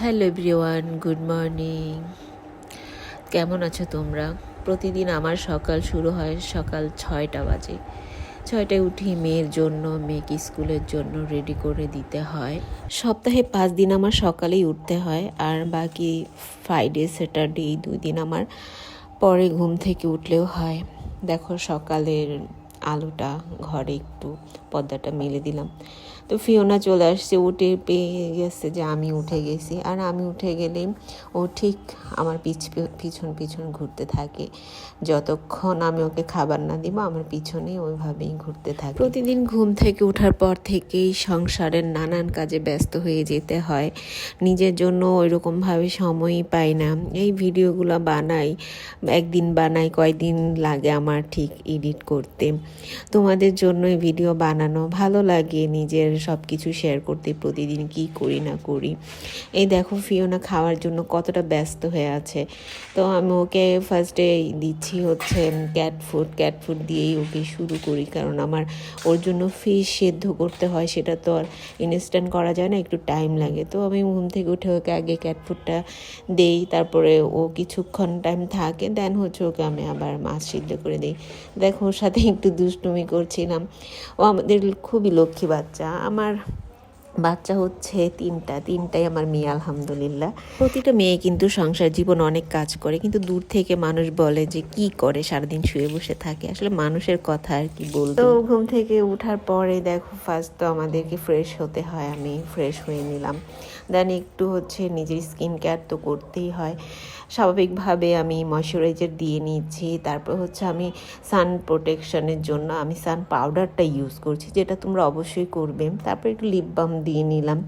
Hello everyone, good morning. কেমন আছো তোমরা? প্রতিদিন আমার সকাল শুরু হয় সকাল ছয়টা বাজে। ছয়টায় উঠি মেয়ের জন্য, মেয়েকে স্কুলের জন্য রেডি করে দিতে হয়। সপ্তাহে পাঁচ দিন আমার সকালেই উঠতে হয় আর বাকি ফ্রাইডে স্যাটারডে এই দুই দিন আমার পরে ঘুম থেকে উঠলেও হয়। দেখো সকালের আলোটা ঘরে একটু পর্দাটা মেলে দিলাম। তো ফিওনা চলে আসছে উঠে পেয়ে গেছে যে আমি উঠে গেছি। আর আমি উঠে গেলে ও ঠিক আমার পিছ, পিছন পিছন ঘুরতে থাকে। যতক্ষণ আমি ওকে খাবার না দিব, আমার পিছনে ওইভাবেই ঘুরতে থাকে। প্রতিদিন ঘুম থেকে ওঠার পর থেকেই সংসারের নানান কাজে ব্যস্ত হয়ে যেতে হয়। নিজের জন্য ওইরকমভাবে সময়ই পাই না। এই ভিডিওগুলো বানাই, একদিন বানাই, কয়দিন লাগে আমার ঠিক এডিট করতে। তোমাদের জন্য ভিডিও বানানো, ভালো লাগে নিজের সব কিছু শেয়ার করতে প্রতিদিন কি করি না করি। এই দেখো ফিওনা খাওয়ার জন্য কতটা ব্যস্ত হয়ে আছে। তো আমি ওকে ফার্স্টে দিচ্ছি হচ্ছে ক্যাট ফুড ক্যাট ফুড দিয়েই ওকে শুরু করি। কারণ আমার ওর জন্য ফিশ সেদ্ধ করতে হয়, সেটা তো আর ইনস্ট্যান্ট করা যায় না, একটু টাইম লাগে। তো আমি ঘুম থেকে উঠে ওকে আগে ক্যাট ফুডটা দেই, তারপরে ও কিছুক্ষণ টাইম থাকে দেন হচ্ছে ওকে আমি আবার মাছ সিদ্ধ করে দিই। দেখো ওর সাথে একটু দুষ্টুমি করছিলাম। ও আমাদের খুবই লক্ষ্মী বাচ্চা। আমার বাচ্চা হচ্ছে তিনটা, তিনটাই আমার মেয়ে, আলহামদুলিল্লাহ। প্রতিটা মেয়ে কিন্তু সংসার জীবন অনেক কাজ করে, কিন্তু দূর থেকে মানুষ বলে যে কি করে সারাদিন শুয়ে বসে থাকে। আসলে মানুষের কথা আর কি বলব। তো ঘুম থেকে উঠার পরে দেখো ফার্স্ট তো আমাদেরকে ফ্রেশ হতে হয়, আমি ফ্রেশ হয়ে নিলাম। দেন একটু হচ্ছে নিজের স্কিন কেয়ার তো করতেই হয়। স্বাভাবিকভাবে আমি ময়শ্চারাইজার দিয়ে নিচ্ছি, তারপর হচ্ছে আমি সান প্রোটেকশনের জন্য আমি সান পাউডারটা ইউজ করছি, যেটা তোমরা অবশ্যই করবে। তারপর একটু লিপ বাম দিয়ে নিলাম।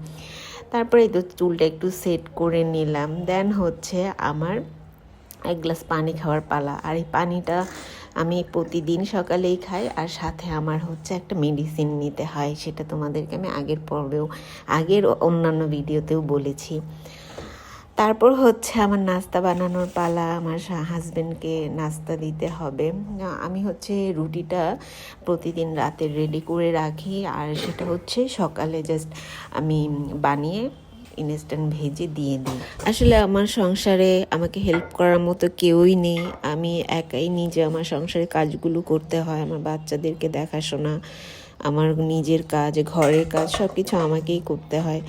তারপরে তো চুলটা একটু সেট করে নিলাম। দেন হচ্ছে আমার এক গ্লাস পানি খাওয়ার পালা। আর এই পানিটা আমি প্রতিদিন সকালেই খাই। আর সাথে আমার হচ্ছে একটা মেডিসিন নিতে হয়। সেটা তোমাদেরকে আমি আগের পর্বেও আগের অন্যান্য ভিডিওতেও বলেছি। তারপর হচ্ছে আমার নাস্তা বানানোর পালা, আমার হাজব্যান্ডকে নাস্তা দিতে হবে। আমি হচ্ছে রুটিটা প্রতিদিন রাতে রেডি করে রাখি, আর সেটা হচ্ছে সকালে জাস্ট আমি বানিয়ে ইনস্ট্যান্ট ভেজে দিয়ে দিই। আসলে আমার সংসারে আমাকে হেল্প করার মতো কেউই নেই। আমি একাই নিজে আমার সংসারে কাজগুলো করতে হয়, আমার বাচ্চাদেরকে দেখাশোনা, আমার নিজের কাজ, ঘরের কাজ সব কিছু আমাকেই করতে হয়।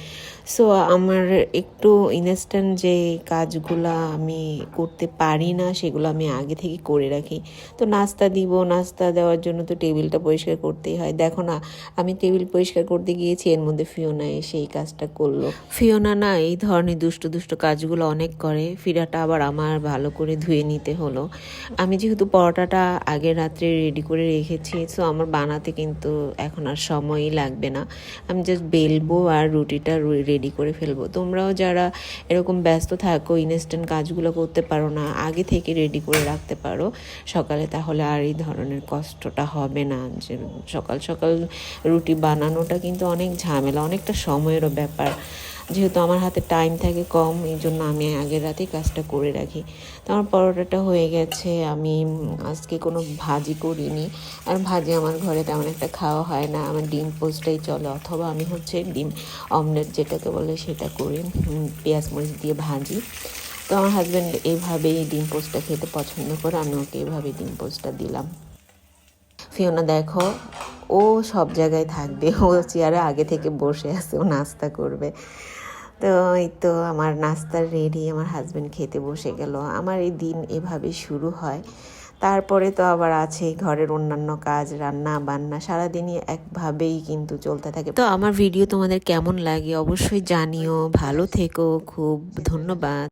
সো আমার একটু ইনস্ট্যান্ট যে কাজগুলো আমি করতে পারি না, সেগুলো আমি আগে থেকে করে রাখি। তো নাস্তা দিব, নাস্তা দেওয়ার জন্য তো টেবিলটা পরিষ্কার করতেই হয়। দেখো না, আমি টেবিল পরিষ্কার করতে গিয়েছি, এর মধ্যে ফিওনা এসে এই কাজটা করল। ফিওনা না, এই ধরনের দুষ্ট দুষ্ট কাজগুলো অনেক করে। ফিরাটা আবার আমার ভালো করে ধুয়ে নিতে হলো। আমি যেহেতু পরোটাটা আগে রাত্রে রেডি করে রেখেছি সো আমার বানাতে কিন্তু এখন আর সময়ই লাগবে না। আমি জাস্ট বেলবো আর রুটিটা রেডি করে ফেলব। তোমরাও যারা এরকম ব্যস্ত থাকো ইনস্ট্যান্ট কাজগুলো করতে পারো না, আগে থেকে রেডি করে রাখতে পারো, সকালে তাহলে আর এই ধরনের কষ্টটা হবে না। যে সকাল সকাল রুটি বানানোটা কিন্তু অনেক ঝামেলা, অনেকটা সময়েরও ব্যাপার। যেহেতু আমার হাতে টাইম থাকে কম, এই জন্য আমি আগের রাতেই কাজটা করে রাখি। তো আমার পরোটাটা হয়ে গেছে, আমি আজকে কোনো ভাজি করিনি। আর ভাজি আমার ঘরে তেমন একটা খাওয়া হয় না, আমার ডিম পোস্টটাই চলে, অথবা আমি হচ্ছে ডিম অমলেট যেটাকে বলে সেটা করি পেঁয়াজ মরিচ দিয়ে ভাজি। তো আমার হাজব্যান্ড এইভাবেই ডিম পোস্টটা খেতে পছন্দ করে, আমি ওকে এইভাবে ডিম পোস্টটা দিলাম। ফিওনা, দেখো, ও সব জায়গায় থাকবে, ও চেয়ারে আগে থেকে বসে আছে, ও নাস্তা করবে। তো এই তো আমার নাস্তার রেডি আমার হাজব্যান্ড খেতে বসে গেল। আমার এই দিন এভাবে শুরু হয়। তারপরে তো আবার আছে ঘরের অন্যান্য কাজ, রান্না, বান্না, সারাদিনই একভাবেই কিন্তু চলতে থাকে। তো আমার ভিডিও তোমাদের কেমন লাগে অবশ্যই জানিও। ভালো থেকো, খুব ধন্যবাদ।